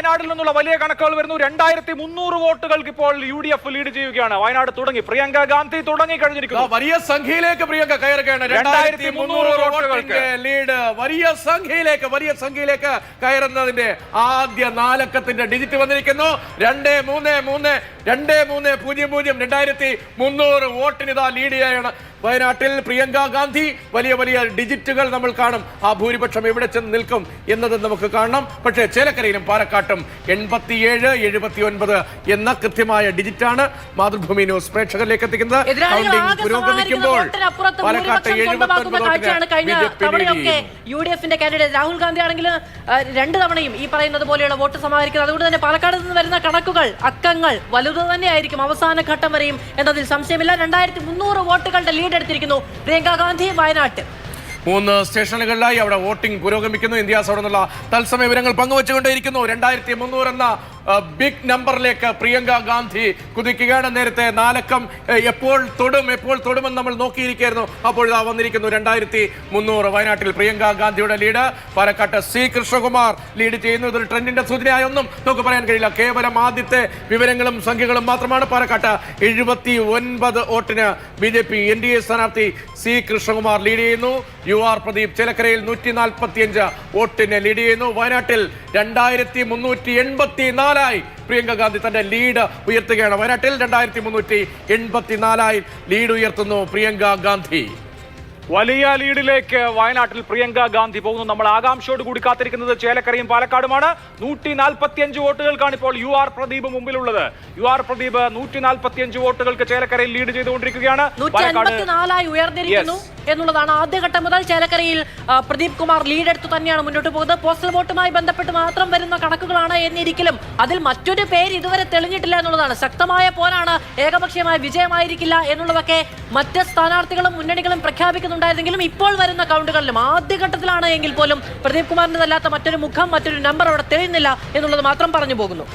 വയനാട്ടിൽ നിന്നുള്ള വലിയ കണക്കുകൾ വരുന്നു. രണ്ടായിരത്തി മുന്നൂറ് വോട്ടുകൾക്ക് ഇപ്പോൾ യു ഡി എഫ് ലീഡ് ചെയ്യുകയാണ്. വയനാട് തുടങ്ങി. പ്രിയങ്ക ഗാന്ധി തുടങ്ങി കഴിഞ്ഞിരിക്കുന്നു. വലിയ സംഖ്യയിലേക്ക് പ്രിയങ്ക കയറുകയാണ്. രണ്ടായിരത്തി മുന്നൂറ് വോട്ടുകൾക്ക്. ലീഡ് വലിയ സംഖ്യയിലേക്ക് വലിയ സംഖ്യയിലേക്ക് കയറുന്നതിന്റെ ആദ്യ നാലക്കത്തിന്റെ ഡിജിറ്റ് വന്നിരിക്കുന്നു. രണ്ട് മൂന്ന് മൂന്ന് രണ്ട് മൂന്ന് പൂജ്യം പൂജ്യം. രണ്ടായിരത്തി മുന്നൂറ് വോട്ടിന് ഇതാ ലീഡ് ചെയ്യാണ് വയനാട്ടിൽ പ്രിയങ്ക ഗാന്ധി. വലിയ വലിയ ഡിജിറ്റുകൾ നമ്മൾ കാണും. ആ ഭൂരിപക്ഷം എവിടെ ചെന്ന് നിൽക്കും എന്നത് നമുക്ക് കാണണം. പക്ഷേ ചേലക്കരയിലും പാലക്കാട്ടും എൺപത്തിയേഴ് എഴുപത്തി ഒൻപത് എന്ന കൃത്യമായ ഡിജിറ്റാണ് മാതൃഭൂമി ന്യൂസ് പ്രേക്ഷകരിലേക്ക് എത്തിക്കുന്നത്. കൗണ്ടിംഗ് പുരോഗമിക്കുമ്പോൾ പാലക്കാട്ട് എഴുപത്തി യു ഡി എഫിന്റെ കാൻഡിഡേറ്റ് രാഹുൽ ഗാന്ധി ആണെങ്കിൽ രണ്ട് തവണയും ഈ പറയുന്നത് പോലെയുള്ള വോട്ട് സമാഹരിക്കുന്നത്. അതുകൊണ്ട് തന്നെ പാലക്കാട് നിന്ന് വരുന്ന കണക്കുകൾ അക്കങ്ങൾ വലുത് തന്നെയായിരിക്കും അവസാന ഘട്ടം വരെയും എന്നതിൽ സംശയമില്ല. രണ്ടായിരത്തി മുന്നൂറ് വോട്ടുകളുടെ ലീഡ് എടുത്തിരിക്കുന്നു പ്രിയങ്ക ഗാന്ധി വയനാട്ട് മൂന്ന് സ്റ്റേഷനുകളിലായി അവിടെ വോട്ടിംഗ് പുരോഗമിക്കുന്നു. ഇന്ത്യ സൗണ്ട് എന്നുള്ള തത്സമയ വിവരങ്ങൾ പങ്കുവച്ചുകൊണ്ടേയിരിക്കുന്നു. രണ്ടായിരത്തി മുന്നൂറ് എന്ന ബിഗ് നമ്പറിലേക്ക് പ്രിയങ്ക ഗാന്ധി കുതിക്കുകയാണ് നേരത്തെ നാലക്കം എപ്പോൾ തൊടും എപ്പോൾ തൊടുമെന്ന് നമ്മൾ നോക്കിയിരിക്കുകയായിരുന്നു അപ്പോൾ ഇതാ വന്നിരിക്കുന്നു രണ്ടായിരത്തി മുന്നൂറ് വയനാട്ടിൽ പ്രിയങ്ക ഗാന്ധിയുടെ ലീഡ് പാലക്കാട്ട് സി കൃഷ്ണകുമാർ ലീഡ് ചെയ്യുന്നു ഇതൊരു ട്രെൻഡിന്റെ സൂചനയായൊന്നും നമുക്ക് പറയാൻ കഴിയില്ല. കേവലം ആദ്യത്തെ വിവരങ്ങളും സംഖ്യകളും മാത്രമാണ് പാലക്കാട്ട്. എഴുപത്തി ഒൻപത് വോട്ടിന് B J P N D A സ്ഥാനാർത്ഥി സി കൃഷ്ണകുമാർ ലീഡ് ചെയ്യുന്നു. യു ആർ പ്രദീപ് ചിലക്കരയിൽ നൂറ്റി നാൽപ്പത്തിയഞ്ച് വോട്ടിന് ലീഡ് ചെയ്യുന്നു. വയനാട്ടിൽ രണ്ടായിരത്തി മുന്നൂറ്റി എൺപത്തി നാലായി പ്രിയങ്ക ഗാന്ധി തന്റെ ലീഡ് ഉയർത്തുകയാണ്. വയനാട്ടിൽ രണ്ടായിരത്തി മുന്നൂറ്റി എൺപത്തിനാലായി ലീഡ് ഉയർത്തുന്നു പ്രിയങ്ക ഗാന്ധി. വലിയ ലീഡിലേക്ക് വയനാട്ടിൽ പ്രിയങ്ക ഗാന്ധി പോകുന്നു. നമ്മൾ ആകാംക്ഷയോട് കൂടി കാത്തിരിക്കുന്നത് ചേലക്കരയും പാലക്കാടുമാണ്. നൂറ്റി നാൽപ്പത്തിയഞ്ച് വോട്ടുകൾക്കാണ് ഇപ്പോൾ യു ആർ പ്രദീപ് മുമ്പിലുള്ളത്. യു ആർ പ്രദീപ് നൂറ്റി നാൽപ്പത്തിയഞ്ച് വോട്ടുകൾക്ക് ചേലക്കരയിൽ ലീഡ് ചെയ്തുകൊണ്ടിരിക്കുകയാണ്. പാലക്കാട് ഉയർന്നിരിക്കുന്നു. എന്നുള്ളതാണ് ആദ്യഘട്ടം മുതൽ ചേലക്കരയിൽ പ്രദീപ് കുമാർ ലീഡ് എടുത്തു തന്നെയാണ് മുന്നോട്ട് പോകുന്നത്. പോസ്റ്റൽ വോട്ടുമായി ബന്ധപ്പെട്ട് മാത്രം വരുന്ന കണക്കുകളാണ് എന്നിരിക്കലും. അതിൽ മറ്റൊരു പേര് ഇതുവരെ തെളിഞ്ഞിട്ടില്ല എന്നുള്ളതാണ്. ശക്തമായ പോരാണ് ഏകപക്ഷീയമായ വിജയമായിരിക്കില്ല എന്നുള്ളതൊക്കെ മറ്റ് സ്ഥാനാർത്ഥികളും മുന്നണികളും പ്രഖ്യാപിക്കുന്നുണ്ടായിരുന്നെങ്കിലും ഇപ്പോൾ വരുന്ന കൗണ്ടുകളിലും ആദ്യഘട്ടത്തിലാണ് എങ്കിൽ പോലും പ്രദീപ് കുമാറിന്റെതല്ലാത്ത മറ്റൊരു മുഖം മറ്റൊരു നമ്പർ അവിടെ തെളിയുന്നില്ല എന്നുള്ളത് മാത്രം പറഞ്ഞു പോകുന്നു.